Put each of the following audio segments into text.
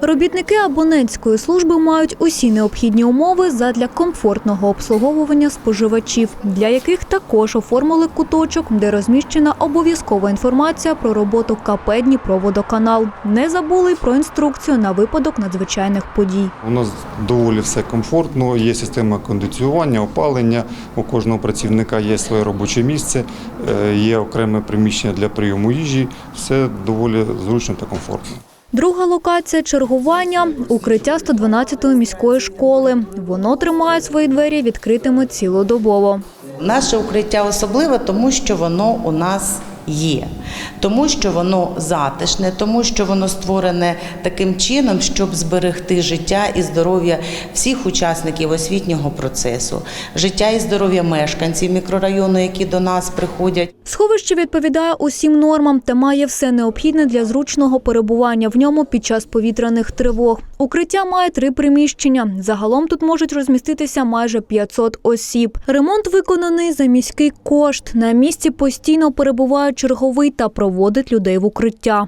Робітники абонентської служби мають усі необхідні умови задля комфортного обслуговування споживачів, для яких також оформили куточок, де розміщена обов'язкова інформація про роботу КП «Дніпроводоканал». Не забули й про інструкцію на випадок надзвичайних подій. У нас доволі все комфортно, є система кондиціювання, опалення. У кожного працівника є своє робоче місце, е, є окреме приміщення для прийому їжі. Все доволі зручно та комфортно. Друга локація чергування – укриття 112-ї міської школи. Воно тримає свої двері відкритими цілодобово. Наше укриття особливе, тому що воно у нас є, тому що воно затишне, тому що воно створене таким чином, щоб зберегти життя і здоров'я всіх учасників освітнього процесу, життя і здоров'я мешканців мікрорайону, які до нас приходять. Сховище відповідає усім нормам та має все необхідне для зручного перебування в ньому під час повітряних тривог. Укриття має три приміщення. Загалом тут можуть розміститися майже 500 осіб. Ремонт виконаний за міський кошт. На місці постійно перебуває черговий та проводить людей в укриття.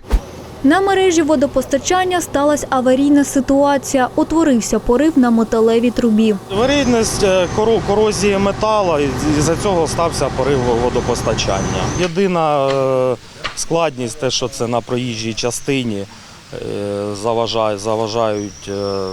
На мережі водопостачання сталася аварійна ситуація. Утворився порив на металевій трубі. Аварійність е, корозії металу, і за цього стався порив водопостачання. Єдина е, складність те, що це на проїжджій частині е, заважає, заважають е,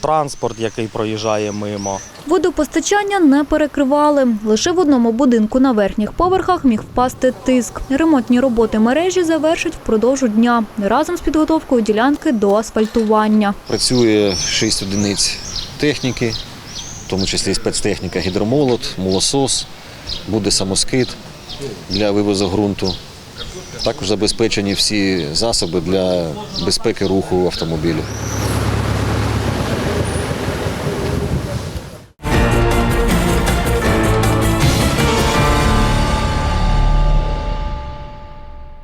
транспорт, який проїжджає мимо. Водопостачання не перекривали. Лише в одному будинку на верхніх поверхах міг впасти тиск. Ремонтні роботи мережі завершать впродовж дня разом з підготовкою ділянки до асфальтування. Працює 6 одиниць техніки, в тому числі спецтехніка гідромолот, молосос, буде самоскид для вивозу ґрунту. Також забезпечені всі засоби для безпеки руху автомобілів.